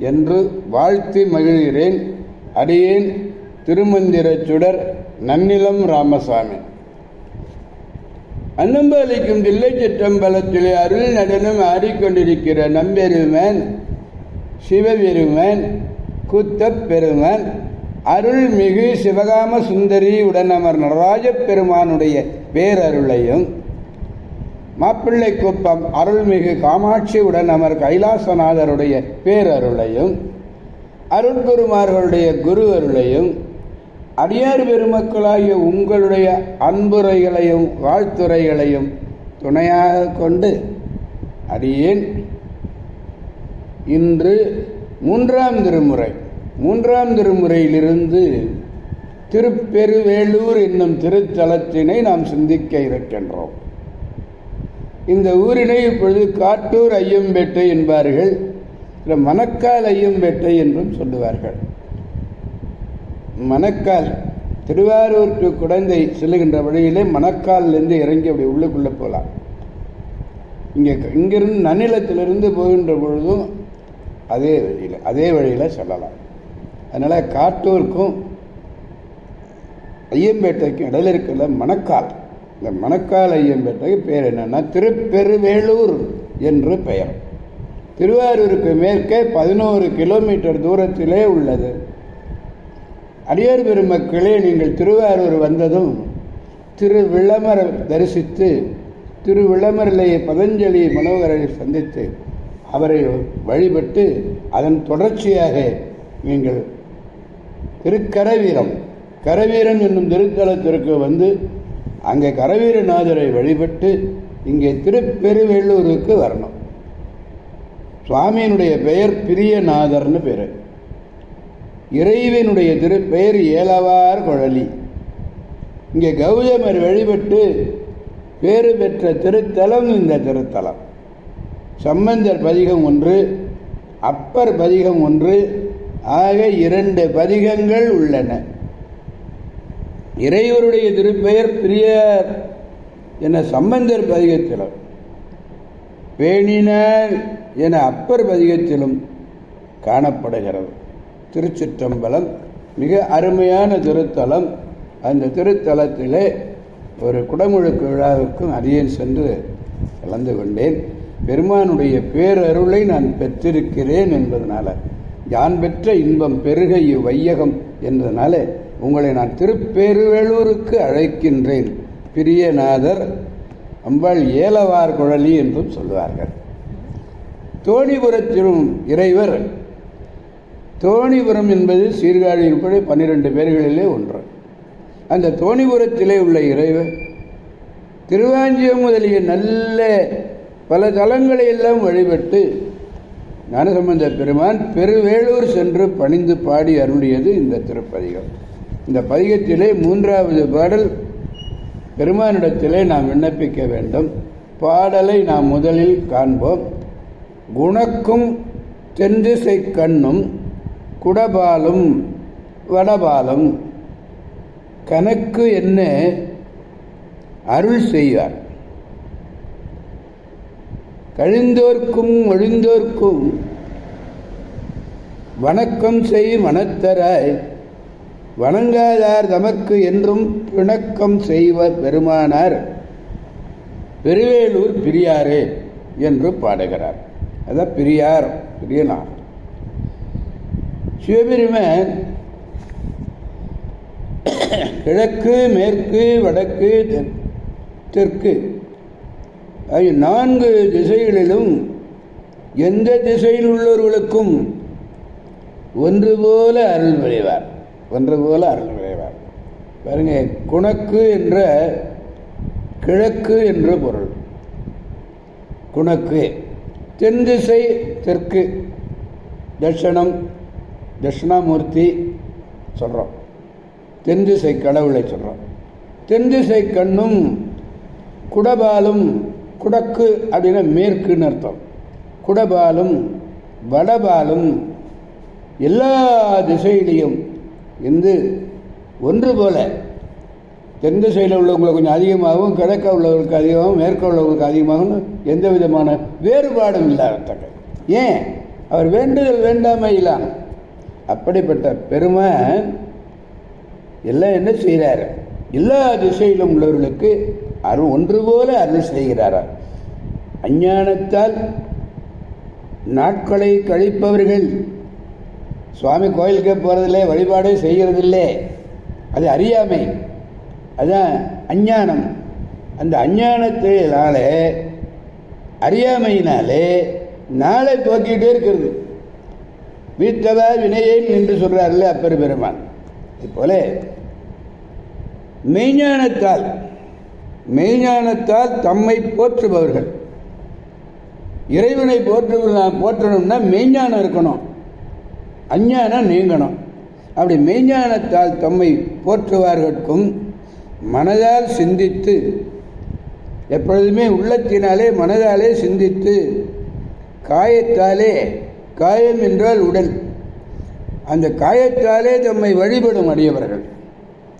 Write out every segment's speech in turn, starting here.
என்று வாழ்த்தி மகிழ்கிறேன். அடியேன் திருமந்திரச் சுடர் நன்னிலம் ராமசாமி. அன்னம்பாலிக்கும் தில்லை சிற்றம்பலத்திலே அருள் நடனம் ஆடிக்கொண்டிருக்கிற நம்பெருமன் சிவபெருமன் குத்தப் பெருமன் அருள்மிகு சிவகாம சுந்தரி உடனமர் நடராஜப் பெருமானுடைய பேரருளையும் மாப்பிள்ளை குப்பம் அருள்மிகு காமாட்சியுடன் அமர் கைலாசநாதருடைய பேரருளையும் அருட்குருமார்களுடைய குரு அருளையும் அடியார் பெருமக்களாகிய உங்களுடைய அன்புரைகளையும் வாழ்த்துரைகளையும் துணையாக கொண்டு அடியேன். இன்று மூன்றாம் திருமுறை. மூன்றாம் திருமுறையிலிருந்து திருப்பெருவேளூர் என்னும் திருத்தலத்தினை நாம் சிந்திக்க இருக்கின்றோம். இந்த ஊரினை இப்பொழுது காட்டூர் ஐயம்பேட்டை என்பார்கள். மணக்கால் ஐயம்பேட்டை என்றும் சொல்லுவார்கள். மணக்கால் திருவாரூர் டு குழந்தை செல்லுகின்ற வழியிலே மணக்காலிலிருந்து இறங்கி அப்படி உள்ளுக்குள்ளே போகலாம். இங்கே இங்கிருந்து நன்னிலத்திலிருந்து போகின்ற பொழுதும் அதே வழியில் அதே வழியில் செல்லலாம். அதனால் காட்டூருக்கும் ஐயம்பேட்டைக்கும் இடையில இருக்கிற மணக்கால் இந்த மணக்கால் ஐயம்பேட்டைக்கு பேர் என்னென்னா திருப்பெருவேளூர் என்று பெயர். திருவாரூருக்கு மேற்கே பதினோரு கிலோமீட்டர் தூரத்திலே உள்ளது. அடியார் பெருமக்களே நீங்கள் திருவாரூர் வந்ததும் திருவிளமர தரிசித்து திரு பதஞ்சலி மனோகரை சந்தித்து அவரை வழிபட்டு அதன் தொடர்ச்சியாக நீங்கள் திருக்கரவீரம் கரவீரன் என்னும் திருத்தலத்திற்கு வந்து அங்கே கரவீரநாதரை வழிபட்டு இங்கே திருப்பெருவெள்ளூருக்கு வரணும். சுவாமியினுடைய பெயர் பிரியநாதர்னு பேர். இறைவனுடைய திருப்பெயர் ஏலவார் குழலி. இங்கே கௌதமர் வழிபட்டு பேறு பெற்ற திருத்தலம் இந்த திருத்தலம். சம்பந்தர் பதிகம் ஒன்று அப்பர் பதிகம் ஒன்று ஆக இரண்டு பதிகங்கள் உள்ளன. இறைவருடைய திருப்பெயர் பிரியர் என சம்பந்தர் பதிகத்திலும் பேணினார் என அப்பர் பதிகத்திலும் காணப்படுகிறது. திருச்சிற்றம்பலம் மிக அருமையான திருத்தலம். அந்த திருத்தலத்திலே ஒரு குடமுழுக்கு விழாவுக்கும் அரியன் சென்று கலந்து கொண்டேன். பெருமானுடைய பேரருளை நான் பெற்றிருக்கிறேன் என்பதனால யான் பெற்ற இன்பம் பெருக வையகம் என்பதனால உங்களை நான் திருப்பெருவேலூருக்கு அழைக்கின்றேன். பிரியநாதர் அம்பாள் ஏலவார் குழலி என்றும் சொல்லுவார்கள் தோணிபுரத்திலும் இறைவர் தோணிபுரம் என்பது சீர்காழி உட்பட பன்னிரெண்டு பேர்களிலே ஒன்று. அந்த தோணிபுரத்திலே உள்ள இறைவர் திருவாஞ்சியம் முதலிய நல்ல பல தலங்களை எல்லாம் வழிபட்டு ஞானசம்பந்த பெருமான் பெருவேளூர் சென்று பணிந்து பாடி அருளியது இந்த திருப்பதிகம் இந்த பதிகத்திலே மூன்றாவது பாடல் பெருமானிடத்திலே நாம் விண்ணப்பிக்க வேண்டும். பாடலை நாம் முதலில் காண்போம். குணக்கும் தென்திசை கண்ணும் குடபாலும் வடபாலும் கணக்கு என்ன அருள் செய்வார். கழிந்தோர்க்கும் ஒழிந்தோர்க்கும் வணக்கம் செய் மனத்தராய் வணங்காதார் தமக்கு என்றும் பிணக்கம் செய்வர் பெருமானார். பெருவேலூர் பிரியாரே என்று பாடுகிறார். அதான் பிரியார் பிரியனார். சிவபெருமன் கிழக்கு மேற்கு வடக்கு தெற்கு ஆகிய நான்கு திசைகளிலும் எந்த திசையில் உள்ளவர்களுக்கும் ஒன்று போல அருள் விளைவார் வென்றது போல அருள் விளைவார் பாருங்க குணக்கு என்ற கிழக்கு என்று பொருள். குணக்கு. தென் திசை தெற்கு. தட்சணம் தட்சிணாமூர்த்தி சொல்கிறோம் தென் திசை கடவுளை சொல்கிறோம் தென் திசை கண்ணும் குடபாலும் குடக்கு அப்படின்னா மேற்குன்னு அர்த்தம். குடபாலும் வடபாலும் எல்லா திசையிலையும் இந்து ஒன்று போல. தென் திசையில் உள்ளவங்களுக்கு கொஞ்சம் அதிகமாகவும் கிழக்க உள்ளவர்களுக்கு அதிகமாகவும் மேற்க உள்ளவர்களுக்கு அதிகமாகவும் எந்த விதமான வேறுபாடும் இல்லாதத்தக்க ஏன்? அவர் வேண்டுதல் வேண்டாமை இல்லாம. அப்படிப்பட்ட பெருமை எல்லாம் என்ன செய்கிறாரு? எல்லா திசையிலும் உள்ளவர்களுக்கு அருள் ஒன்று போல அருள் செய்கிறாரா. அஞ்ஞானத்தால் நாட்களை கழிப்பவர்கள் சுவாமி கோயிலுக்கே போகிறதில்லை வழிபாடே செய்கிறதில்லை. அது அறியாமை. அதுதான் அஞ்ஞானம். அந்த அஞ்ஞானத்தினாலே அறியாமையினாலே நாளை போக்கிட்டே இருக்கிறது. வீத்தவா வினையேன் என்று சொல்கிறார்ல அப்பர் பெருமான் இதுபோல மெய்ஞானத்தால் மெய்ஞானத்தால் தம்மை போற்றுபவர்கள். இறைவனை போற்று போற்றணும்னா மெய்ஞானம் இருக்கணும். அஞ்ஞானம் நீங்கணும். அப்படி மெய்ஞானத்தால் தம்மை போற்றுவார்கட்கும் மனதால் சிந்தித்து எப்பொழுதுமே உள்ளத்தினாலே மனதாலே சிந்தித்து காயத்தாலே காயம் என்றால் உடல். அந்த காயத்தாலே தம்மை வழிபடும் அடியவர்கள்.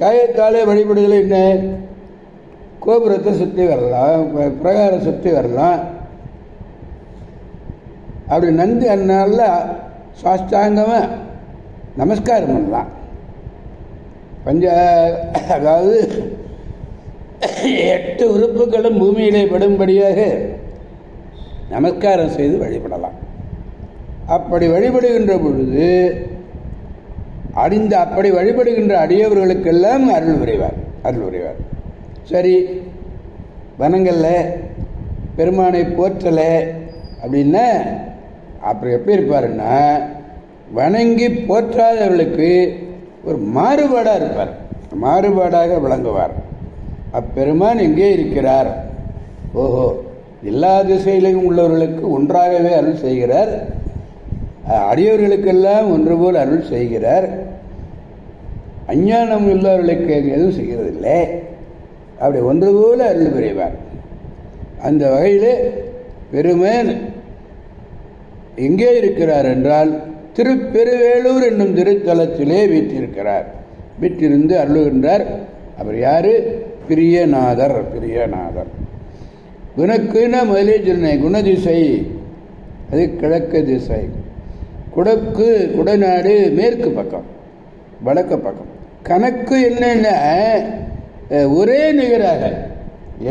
காயத்தாலே வழிபடுதல் என்ன? கோபுரத்தை சுற்றி வரலாம் பிரகாரம் சுற்றி வரலாம். அப்படி நந்தி அந்நாளில் சாஷ்டாங்கமாக நமஸ்காரம் பண்ணலாம். பஞ்ச அதாவது எட்டு உறுப்புகளும் பூமியிலே படும்படியாக நமஸ்காரம் செய்து வழிபடலாம். அப்படி வழிபடுகின்ற பொழுது அடிந்த அப்படி வழிபடுகின்ற அடியவர்களுக்கெல்லாம் அருள் புரிவார் அருள் புரிவார். சரி வனங்களில் பெருமானை போற்றலை அப்படின்னா அப்புறம் எப்படி இருப்பாருன்னா வணங்கி போற்றாதவர்களுக்கு ஒரு மாறுபாடாக இருப்பார். மாறுபாடாக விளங்குவார். அப்பெருமான் எங்கே இருக்கிறார்? ஓஹோ எல்லா திசையிலும் உள்ளவர்களுக்கு ஒன்றாகவே அருள் செய்கிறார். அடியவர்களுக்கெல்லாம் ஒன்று போல் அருள் செய்கிறார். அஞ்ஞானம் உள்ளவர்களுக்கு எதுவும் செய்கிறதில்லை. அப்படி ஒன்று போல அருள் புரிவார். அந்த வகையில் பெருமேன் எங்கே இருக்கிறார் என்றால் திருப்பெருவேலூர் என்னும் திருத்தலத்திலே வீற்றிருக்கிறார். வீற்றிருந்து அருளுகின்றார் அவர் யாரு? பிரியநாதர் பிரியநாதர். குணக்குன முதலே சொன்னேன் குணதிசை அது கிழக்கு திசை. குடக்கு குடநாடு மேற்கு பக்கம் வடக்கு பக்கம். கணக்கு என்னென்ன? ஒரே நிகராக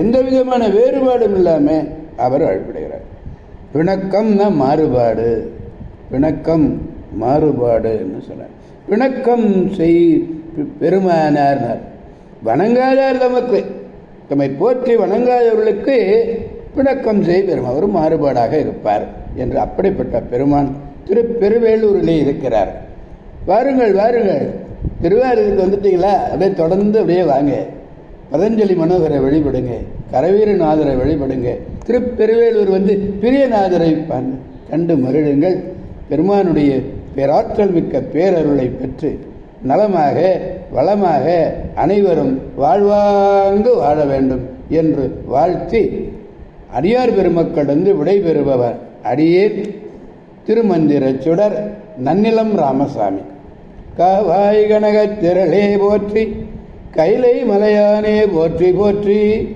எந்த விதமான வேறுபாடும் இல்லாமல் அவர் வழிபடுகிறார் பிணக்கம்னா மாறுபாடு. பிணக்கம் மாறுபாடுன்னு சொன்னார் பிணக்கம் செய் பெருமானார்னார். வணங்காதார் தமக்கு. தம்மை போற்றி வணங்காதவர்களுக்கு பிணக்கம் செய் பெருமா ஒரு மாறுபாடாக இருப்பார் என்று அப்படிப்பட்ட பெருமான் திரு பெருவேலூரிலே இருக்கிறார். வாருங்கள் வாருங்கள். திருவாரூருக்கு வந்துட்டீங்களா? அப்படியே தொடர்ந்து அப்படியே வாங்க. பதஞ்சலி மனோகரை வழிபடுங்க. கரவீரநாதரை வழிபடுங்க. திருப்பெருவேலூர் வந்து பிரியநாதரை கண்டு மருடுங்கள் பெருமானுடைய பேராற்றல் மிக்க பேரருளை பெற்று நலமாக வளமாக அனைவரும் வாழ்வாங்கு வாழ வேண்டும் என்று வாழ்த்தி அடியார் பெருமக்களிருந்து விடைபெறுபவர் அடியேன் திருமந்திர சுடர் நன்னிலம் ராமசாமி. காவாய் கனகத் திரளே போற்றி கைலை மலையானே போற்றி போற்றி.